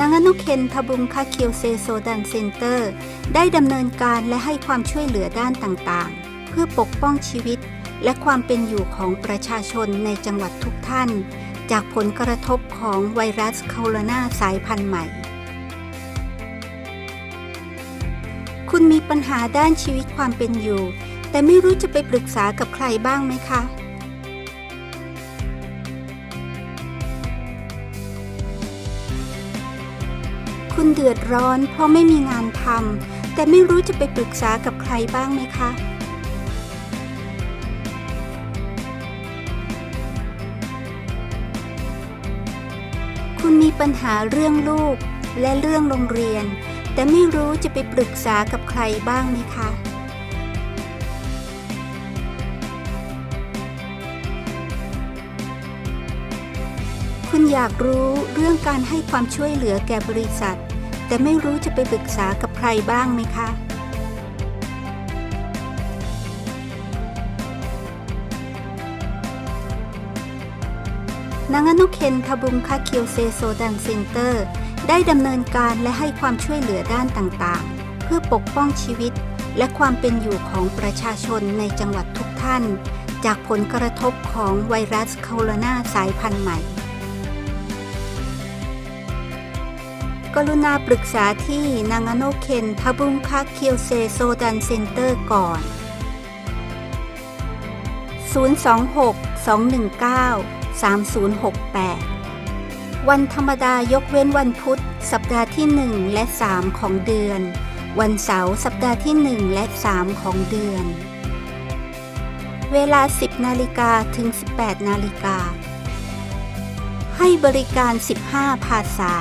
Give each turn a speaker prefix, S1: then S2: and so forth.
S1: นางานุเคนทบุงคาเคียวเซโซดันเซ็นเตอร์ ได้ดำเนินการและให้ความช่วยเหลือด้านต่างๆ เพื่อปกป้องชีวิต และความเป็นอยู่ของประชาชนในจังหวัดทุกท่าน จากผลกระทบของไวรัสโคโรนาสายพันธุ์ใหม่ คุณมีปัญหาด้านชีวิตความเป็นอยู่ แต่ไม่รู้จะไปปรึกษากับใครบ้างไหมคะ คุณเดือดร้อนเพราะไม่มีงานทำแต่ไม่รู้จะไปปรึกษากับใครบ้างไหมคะ คุณมีปัญหาเรื่องลูกและเรื่องโรงเรียน แต่ไม่รู้จะไปปรึกษากับใครบ้างไหมคะ คุณอยากรู้เรื่องการให้ความช่วยเหลือแก่บริษัท แต่ไม่รู้จะไปปรึกษากับใครบ้างไหมคะ นางานุเคนทบุงคาเคียวเซโซดันเซ็นเตอร์ ได้ดำเนินการและให้ความช่วยเหลือด้านต่างๆ เพื่อปกป้องชีวิตและความเป็นอยู่ของประชาชนในจังหวัดทุกท่าน จากผลกระทบของไวรัสโคโรนาสายพันธุ์ใหม่ กรุณาปรึกษาที่นางาโนเคนทบุงคาเคียวเซโซดันเซ็นเตอร์ก่อน 026-219-3068 วันธรรมดายกเว้นวันพุธ สัปดาห์ที่ 1 และ 3 ของเดือน วันเสาร์สัปดาห์ที่ 1 และ 3 ของเดือน เวลา 10 นาฬิกาถึง 18 นาฬิกาให้บริการ 15 ภาษา